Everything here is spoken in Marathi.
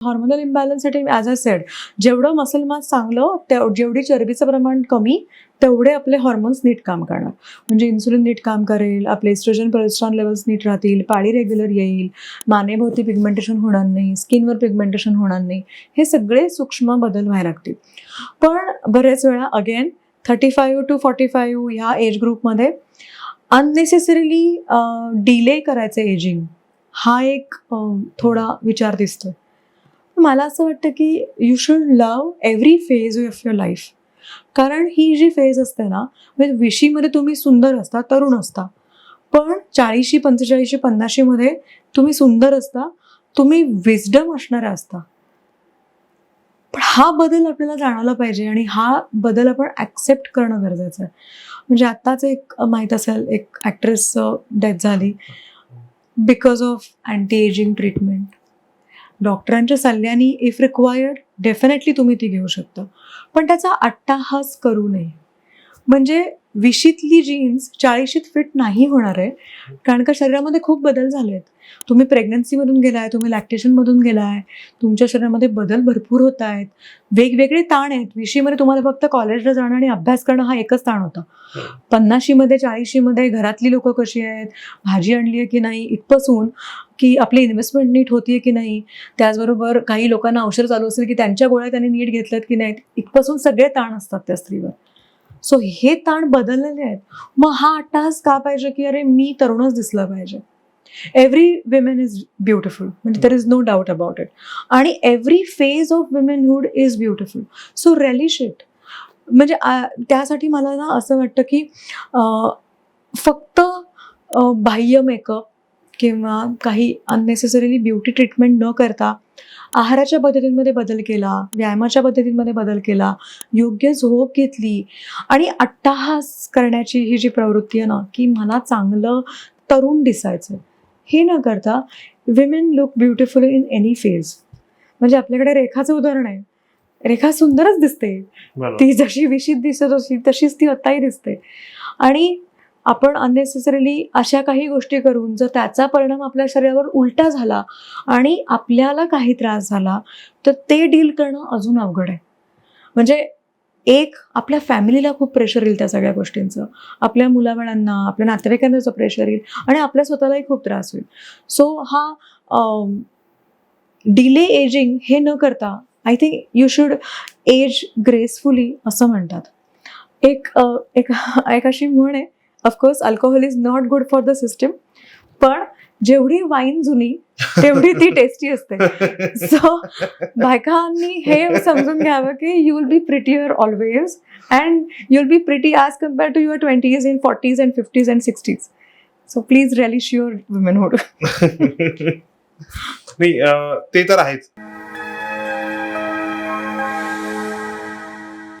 हॉर्मोनल इम्बॅलन्ससाठी ॲज अ सेड जेवढं मसल मास चांगलं तेव जेवढी चरबीचं प्रमाण कमी तेवढे आपले हॉर्मोन्स नीट काम करणार. म्हणजे इन्सुलिन नीट काम करेल आपले एस्ट्रोजन प्रोजेस्ट्रॉन लेवल्स नीट राहतील पाळी रेग्युलर येईल मानेभोवती पिगमेंटेशन होणार नाही स्किनवर पिगमेंटेशन होणार नाही हे सगळे सूक्ष्म बदल व्हायला लागतील. पण बरेच वेळा again thirty five to forty five ह्या एज ग्रुपमध्ये अननेसेसरीली डिले करायचं एजिंग हा एक थोडा विचार दिसतो मला असं वाटतं की you should love every phase of your life कारण ही जी फेज असते ना म्हणजे विशीमध्ये तुम्ही सुंदर असता तरुण असता. पण चाळीशी पंचेचाळीशी पन्नाशीमध्ये तुम्ही सुंदर असता तुम्ही विजडम असणाऱ्या असता. पण हा बदल आपल्याला जाणवला पाहिजे आणि हा बदल आपण ॲक्सेप्ट करणं गरजेचं आहे. म्हणजे आत्ताच एक माहीत असेल एक ॲक्ट्रेस डेथ झाली. Because of anti ageing treatment डॉक्टरांच्या सल्ल्याने इफ रिक्वायर्ड डेफिनेटली तुम्ही ती घेऊ शकता. पण त्याचा अट्टाहास करू नये. म्हणजे विशीतली जीन्स चाळीशीत फिट नाही होणार आहे. कारण का शरीरामध्ये खूप बदल झाले आहेत तुम्ही प्रेग्नन्सीमधून गेलाय तुम्ही लॅक्टेशनमधून गेलाय तुमच्या शरीरामध्ये बदल भरपूर होत आहेत. वेगवेगळे ताण आहेत. विशीमध्ये तुम्हाला फक्त कॉलेजला जाणं आणि अभ्यास करणं हा एकच ताण होता. पन्नाशीमध्ये चाळीशीमध्ये घरातली लोक कशी आहेत? भाजी आणली आहे की नाही? इथपासून की आपली इन्व्हेस्टमेंट नीट होतीये की नाही? त्याचबरोबर काही लोकांना औषध चालू असेल की त्यांच्या गोळ्या त्यांनी नीट घेतल्यात की नाहीत? इथपासून सगळे ताण असतात त्या स्त्रीवर. सो हे ताण बदललेले आहेत. मग हा अट्टाहास का पाहिजे की अरे मी तरुणच दिसलं पाहिजे? एव्हरी विमेन इज ब्युटिफुल म्हणजे there is no doubt about it आणि every phase of womanhood is beautiful so relish it म्हणजे त्यासाठी मला ना असं वाटतं की फक्त बाह्य मेकअप किंवा काही अननेसेसरीली ब्युटी ट्रीटमेंट न करता आहाराच्या पद्धतींमध्ये बदल केला व्यायामाच्या पद्धतींमध्ये बदल केला योग्य झोप घेतली आणि अट्टाहास करण्याची ही जी प्रवृत्ती आहे ना की मला चांगलं तरुण दिसायचं हे न करता women look beautiful in any phase म्हणजे आपल्याकडे रेखाचं उदाहरण आहे. रेखा सुंदरच दिसते. ती जशी विशीत दिसत होती तशीच ती आत्ताही दिसते. आणि आपण अननेसेसरीली अशा काही गोष्टी करून जर त्याचा परिणाम आपल्या शरीरावर उलटा झाला आणि आपल्याला काही त्रास झाला तर ते डील करणं अजून अवघड आहे. म्हणजे एक आपल्या फॅमिलीला खूप प्रेशर येईल त्या सगळ्या गोष्टींचं. आपल्या मुलाबाळांना आपल्या नातेवाईकांचं प्रेशर येईल आणि आपल्या स्वतःलाही खूप त्रास होईल. सो हा डिले एजिंग हे न करता I think you should age gracefully असं म्हणतात. एक एक एक अशी म्हण आहे of course alcohol is not good for the system पण जेवढी वाईन जुनी तेवढी ती टेस्टी असते. सो बायकांनी हे समजून घ्यावं की you will be prettier always and you will be pretty as compare to your twenties in forties and fifties and sixties so please relish your womanhood नाही ते तर आहेच.